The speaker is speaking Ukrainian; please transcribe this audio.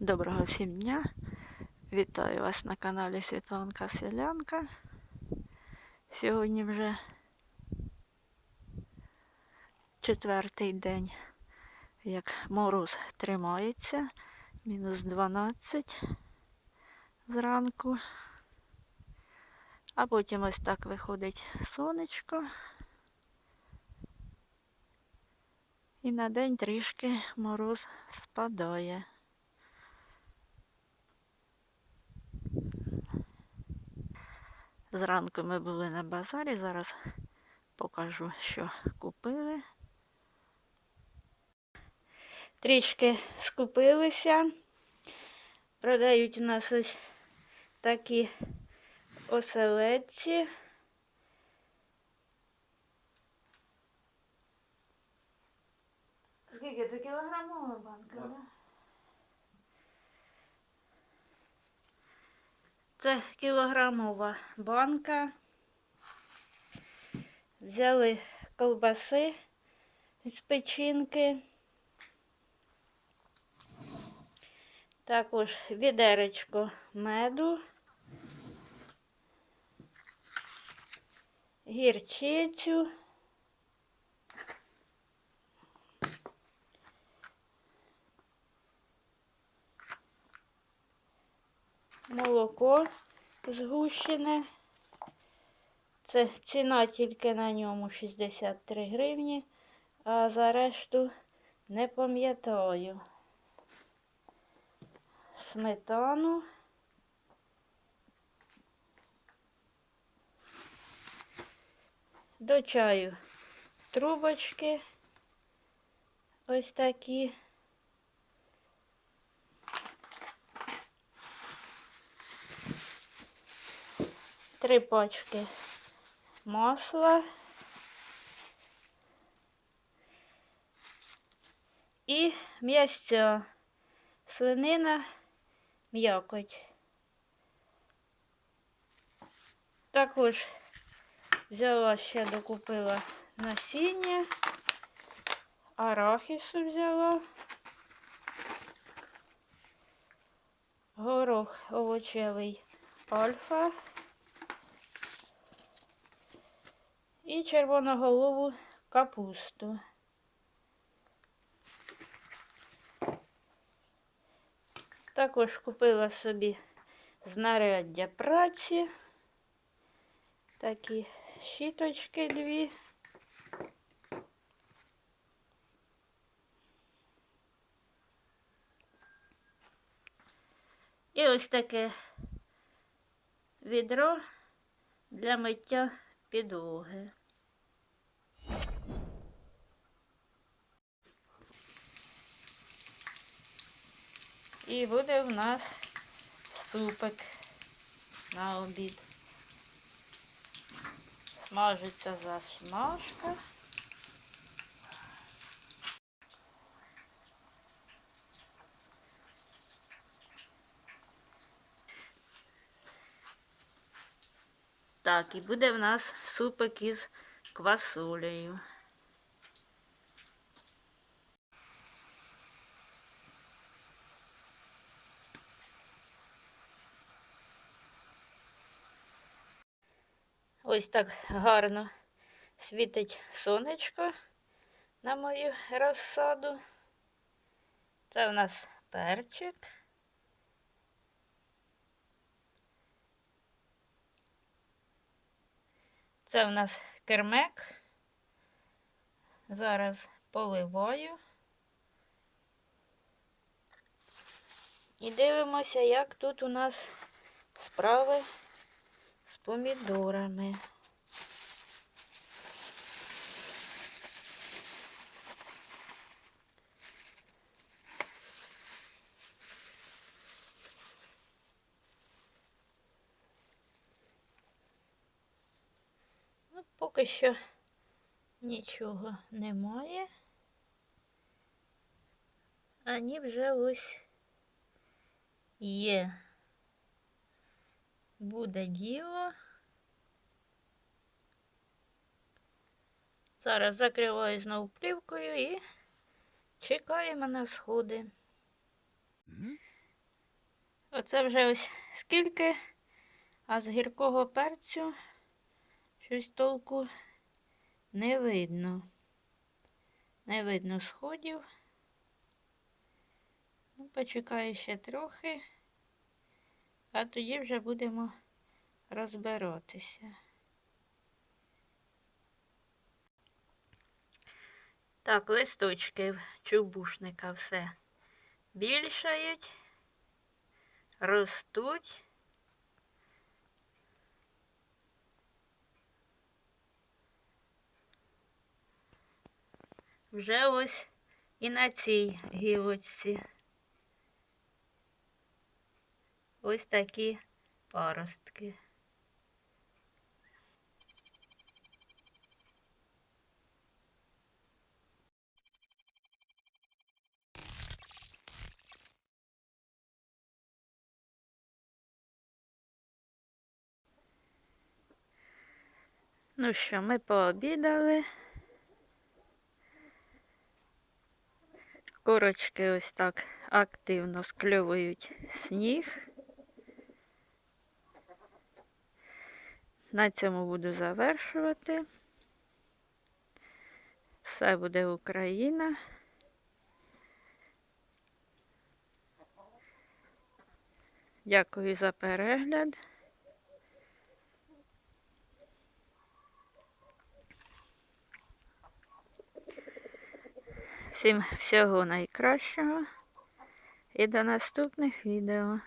Доброго всім дня! Вітаю вас на каналі Світланка Селянка. Сьогодні вже четвертий день, як мороз тримається, мінус 12 зранку. А потім ось так виходить сонечко. І на день трішки мороз спадає. Зранку ми були на базарі, зараз покажу, що купили. Трішки скупилися. Продають у нас ось такі оселедці. Скільки це кілограмова банка, Да. да? Це кілограмова банка. Взяли ковбаси з печінки. Також відеречко меду. Гірчицю. Молоко згущене. Це ціна тільки на ньому 63 гривні, а за решту не пам'ятаю. Сметану. До чаю трубочки. Ось такі. Три пачки масла. І м'ясця, свинина, м'якоть. Також взяла ще докупила насіння, арахісу взяла, горох овочевий альфа. І червоноголову капусту. Також купила собі знаряддя праці, такі щіточки дві. І ось таке відро для миття підлоги. І буде в нас супик на обід. Смажиться засмажка. Так, і буде в нас супик із квасолею. Ось так гарно світить сонечко на мою розсаду. Це у нас перчик. Це у нас кермек. Зараз поливаю. І дивимося, як тут у нас справи помідорами. Ну, поки що нічого немає. Ані вже ось є. Буде діло. Зараз закриваю знову плівкою і чекаємо на сходи. Оце вже ось скільки, а з гіркого перцю щось толку не видно. Не видно сходів. Ну, почекаю ще трохи, а тоді вже будемо розбиратися. Так, листочки чубушника все більшають, ростуть. Вже ось і на цій гілочці. Ось такі паростки. Ну що, ми пообідали. Курочки ось так активно скльовують сніг. На цьому буду завершувати. Все буде Україна. Дякую за перегляд. Всім всього найкращого і до наступних відео.